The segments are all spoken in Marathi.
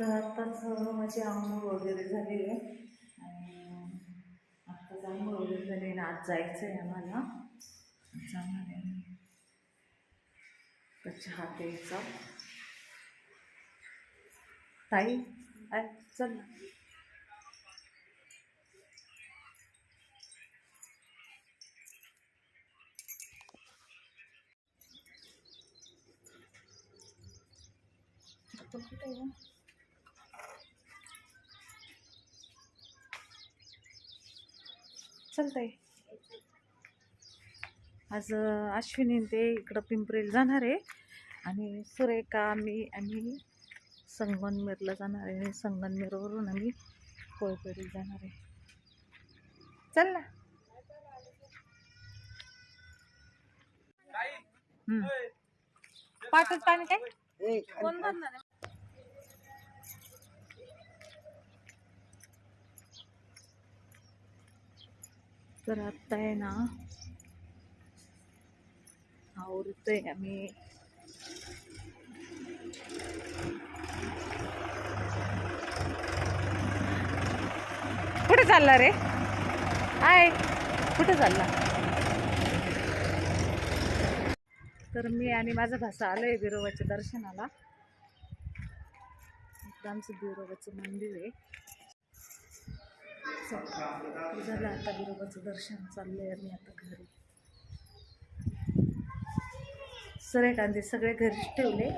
तर आत्ताच माझी आंघोळ वगैरे झालेली आहे. आणि आत्ताच आंघोळ वगैरे झाली आणि आज जायचं आहे आम्हाला. जाणार आहे आम्ही. तर चहा प्यायचा ताई आय चल कुठे आहे गं? चल ताई आज अश्विनी आणि ते इकडं पिंपरीला जाणार आहे. आणि सुरेखा मी आम्ही संगमनेरला जाणार आहे. आणि संगमनेरवरून आम्ही कोळपेरीला जाणार आहे. चल ना. पाठवत पाणी काय? कोण भरणार तर आत्ता आहे ना आवडतोय आम्ही. कुठे चालला रे? आय कुठे चालला? तर मी आणि माझा भासा आलोय बिरोबाच्या दर्शनाला. इकडं आमचं बिरोबाचं मंदिर आहे. झालं आता बिरोबाचं दर्शन चाललंय आणि आता घरी. सूर्यकांती सगळे घरीच ठेवले.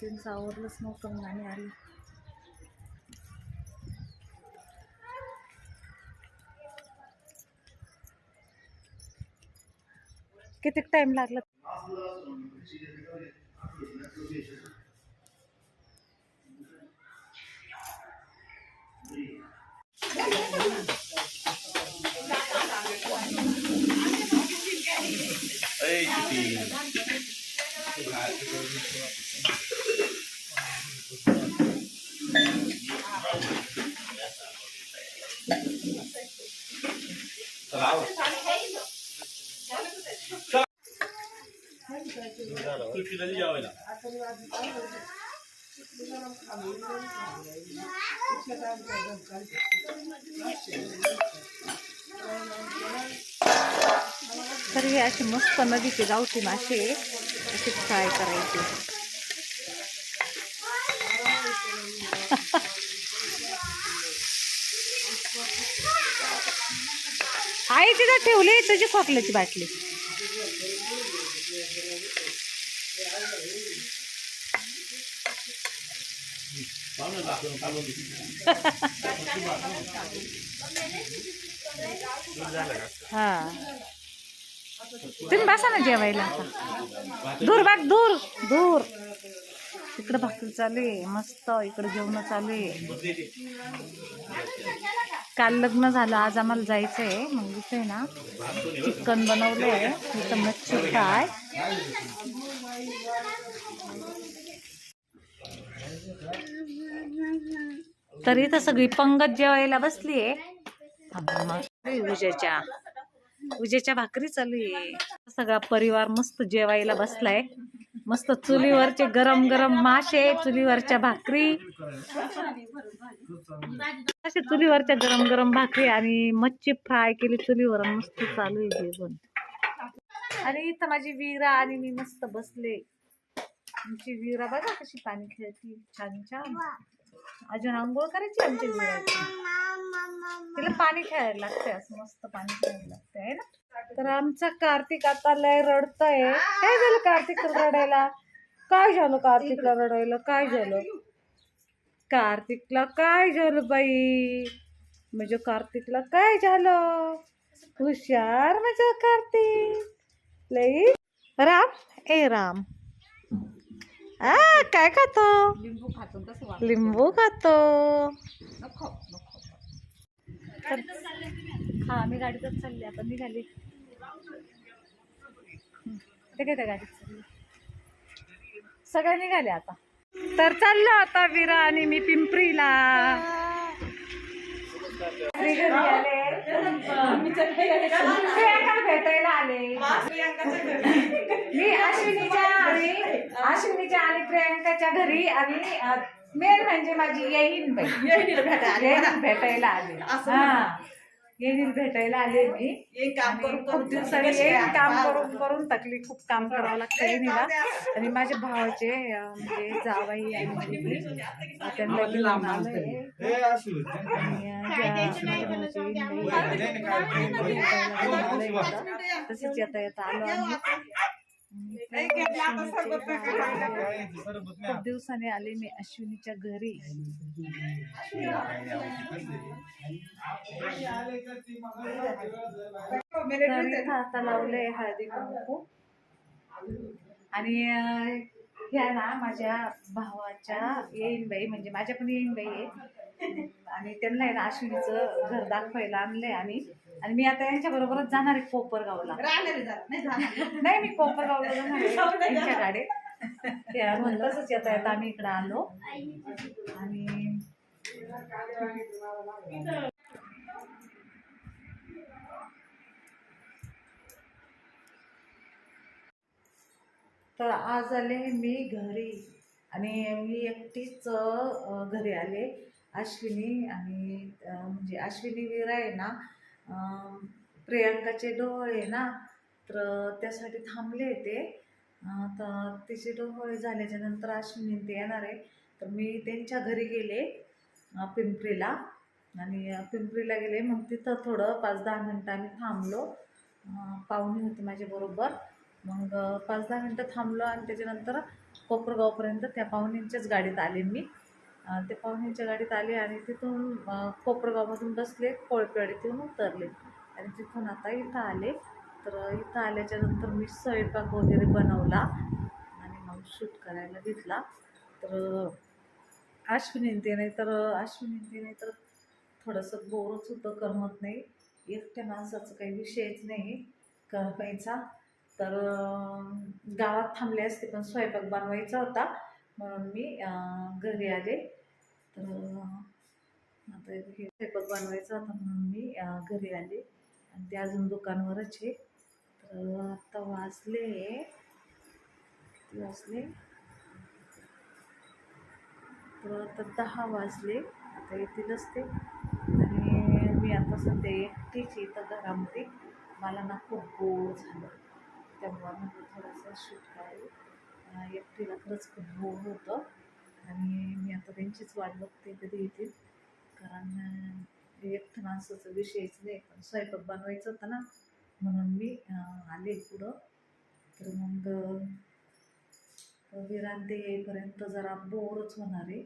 त्यांचं आवरलंच नव्हतं मग आणि आली. किती टाइम लागला? Cứu chuyện đó đi. तर हे असे मस्त नदीचे गावठी मासे असे फ्राय करायचे. आहे तिथं ठेवली तुझी खोकल्याची बाटली. हा. तुम्ही बसा ना जेवायला. आता दूर बाग दूर दूर. इकडे भाकरी चालू आहे मस्त. इकडे जेवण चालू आहे. काल लग्न झालं आज आम्हाला जायचं आहे. मग इथे ना चिकन बनवलं आहे इथं मच्छी फ्राय. तर इथं सगळी पंगत जेवायला बसली आहे उजेच्या उजेच्या भाकरी चालू आहे. सगळा परिवार मस्त जेवायला बसलाय. मस्त चुलीवरचे गरम गरम मासे चुलीवरच्या भाकरी. असे चुलीवरच्या गरम गरम भाकरी आणि मच्छी फ्राय केली चुलीवर मस्त चालू आहे जेवण. आणि इथं माझी वीरा आणि मी मस्त बसले. आमची वीरा बघा कशी पाणी खेळती. छान छान. अजून आंघोळ करायची आमची तिला पाणी खेळायला लागतंय असं मस्त पाणी खेळायला लागतंय है ना? तर आमचा कार्तिक आता लय रडतय. काय झालं कार्तिक रडायला? काय झालं कार्तिकला रडायला? काय झालं? कार्तिकला काय झालं बाई? म्हणजे कार्तिकला काय झालं? हुशार म्हणजे कार्तिक. लई. राम. ए राम. आ काय खातो? लिंबू खातो लिंबू खातो. नको नको. तर हा मी गाडीतच चालली आता निघाली. ते काय त्या गाडीत चालली? सगळे निघाले आता. तर चाललो आता विरा आणि मी पिंपरीला. प्रियांकाला भेटायला आले मी अश्विनीच्या आणि अश्विनीच्या आणि प्रियांकाच्या घरी आणि मेन म्हणजे माझी येईन बाई भेटायला. आले. असं हा. येईन भेटायला आले मी. एक काम करून खूप दिवसांनी येईन काय? काम करून करून थकली खूप काम करावं लागतं येईनीला आणि माझ्या भावाचे अं, म्हणजे जावाई आणि मुलगी. त्यांना घेऊन आलोय. आणि, अं, ज्या माझ्या भावाची येईन बाई, भेटायला तसेच येता येता आलो आम्ही. खूप दिवसाने आले मी अश्विनीच्या घरी. आता लावलंय हळदी कुंकू. आणि ह्या ना माझ्या भावाच्या येईनबाई म्हणजे माझ्या पण येईनबाई आहे आणि त्यांना आहे ना अश्विनीचं घर दाखवायला आणलंय आम्ही आणि मी आता यांच्या बरोबरच जाणार आहे कोपरगावला. नाही मी कोपरगावला जाणार त्यांच्या गाडीत. म्हणून तसंच येता येता आम्ही इकडं आलो. आणि तर आज आले मी घरी आणि मी एकटीच घरी आले. अश्विनी आणि म्हणजे अश्विनी वीर आहे ना प्रियांकाचे डोळे ना तर त्यासाठी थांबले ते. तर तिचे डोळे झाल्याच्यानंतर अश्विनी ते येणार आहे. तर मी त्यांच्या घरी गेले पिंपरीला. आणि पिंपरीला गेले मग तिथं थोडं पाच दहा मिनटं आम्ही थांबलो. पाहुणे होते माझ्याबरोबर. मग पाच दहा मिनटं थांबलो आणि त्याच्यानंतर कोपरगावपर्यंत त्या पाहुण्यांच्याच गाडीत आले मी. ते त्या पाहुण्यांच्या गाडीत आले आणि तिथून कोपरगावमधून बसले कोळपेवाडीतून उतरले. आणि तिथून आता इथं आले. तर इथं आल्याच्यानंतर मी स्वयंपाक वगैरे बनवला आणि मग शूट करायला घेतला. तर अश्विनी ते नाही तर अश्विनी ते नाही तर थोडंसं बोरच होतं करमत नाही. एकट्या माणसाचं काही विषयच नाही. करमायचा तर गावात थांबले असते पण स्वयंपाक बनवायचा होता. म्हणून मी घरी आले. तर आता हे स्वयंपाक बनवायचा होता म्हणून मी घरी आले. आणि ते अजून दुकानवरच आहे. तर आता वाजले. किती वाजले? तर आता दहा वाजले. आता येतीलच ते आणि मी आता सध्या एकटीच इथं घरामध्ये. मला ना खूप बोर झालं. त्यामुळं म्हटलं म्हणजे थोडंसं शूट करायला एकटीला खरंच खूप बोर होतं. आणि मी आता त्यांचीच वाट बघते कधी येतील. कारण एकटं माणसाचा विषयच नाही पण स्वयंपाक बनवायचं होतं ना म्हणून मी आले पुढं. तर मग विरांते येईपर्यंत जरा बोरच होणार आहे.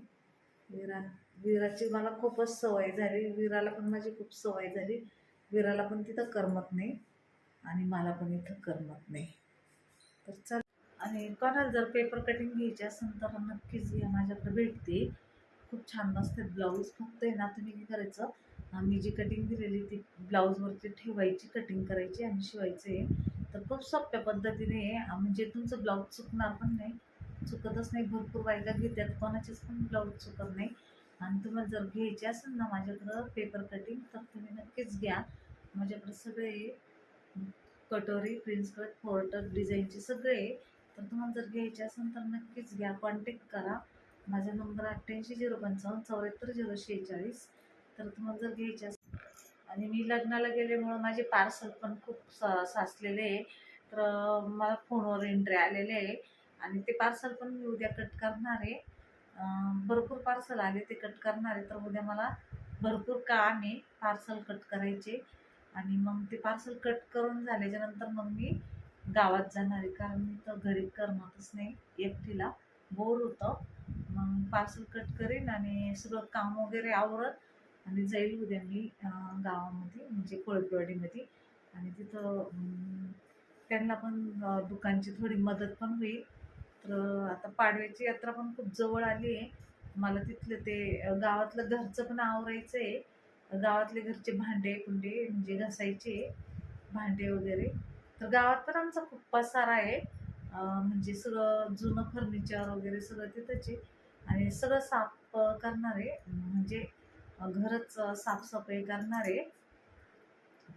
विरा विराची मला खूपच सवय झाली. विराला पण माझी खूप सवय झाली. विराला पण तिथं करमत नाही. आणि मला पण इथं करमत नाही. तर चल. आणि कोणाला जर पेपर कटिंग घ्यायची असेल तर नक्कीच या माझ्याकडे भेटते खूप छान नसते ब्लाऊज फक्त आहे ना तुम्ही काय करायचं मी जी कटिंग दिलेली ती ब्लाऊजवरती ठेवायची कटिंग करायची आणि शिवायचे तर खूप सोप्या पद्धतीने म्हणजे तुमचं ब्लाऊज चुकणार पण नाही. चुकतच नाही. भरपूर बायका घेतात कोणाचेच पण ब्लाऊज चुकत नाही. आणि तुम्हाला जर घ्यायचे असेल ना माझ्याकडं पेपर कटिंग तर तुम्ही नक्कीच घ्या. माझ्याकडे सगळे कटोरी प्रिन्स कट फोर्टक डिझाईनचे सगळे तर तुम्हाला जर घ्यायचे असेल तर नक्कीच घ्या. कॉन्टॅक्ट करा. माझा नंबर अठ्ठ्याऐंशी झिरो पंचावन्न चौऱ्याहत्तर झिरो शेहेचाळीस. तर तुम्हाला जर घ्यायचे असेल आणि मी लग्नाला गेल्यामुळं माझे पार्सल पण खूप सा साचलेले आहे. तर मला फोनवर एंट्री आलेले आहे. आणि ते पार्सल पण मी उद्या कट करणार आहे. भरपूर पार्सल आले ते कट करणार आहे. तर उद्या मला भरपूर काम आहे पार्सल कट करायचे? आणि मग ते पार्सल कट करून झाल्याच्यानंतर मग मी गावात जाणार आहे कारण मी तर घरी करमतच नाही एकटीला. बोर होतं. मग पार्सल कट करेन आणि सगळं काम वगैरे आवरत आणि जाईल उद्या मी गावामध्ये म्हणजे कोळपेवाडीमध्ये. आणि तिथं त्यांना पण दुकानची थोडी मदत पण होईल. तर आता पाडव्याची यात्रा पण खूप जवळ आली आहे. मला तिथलं ते गावातलं घरचं पण आवरायचं आहे गावातले घरचे भांडे कुंडे म्हणजे घासायचे भांडे वगैरे. तर गावात पण आमचा खूप पसारा आहे. म्हणजे सगळं जुनं फर्निचर वगैरे सगळं तिथंच आहे. आणि सगळं साफ करणारे करणार आहे. म्हणजे घरच साफसफाई करणार आहे.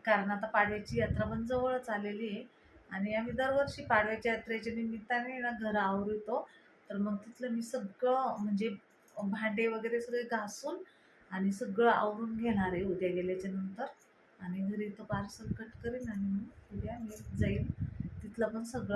कारण आता पाडव्याची यात्रा पण जवळच आलेली आहे. आणि आम्ही दरवर्षी पाडव्याच्या यात्रेच्या निमित्ताने ना घर आवरतो. तर मग तिथलं मी सगळं म्हणजे भांडे वगैरे सगळे घासून आणि सगळं आवरून घेणार आहे उद्या गेल्याच्यानंतर. आणि घरी तो पार्सल कट करेन आणि मग उद्या मी जाईन. तिथलं पण सगळं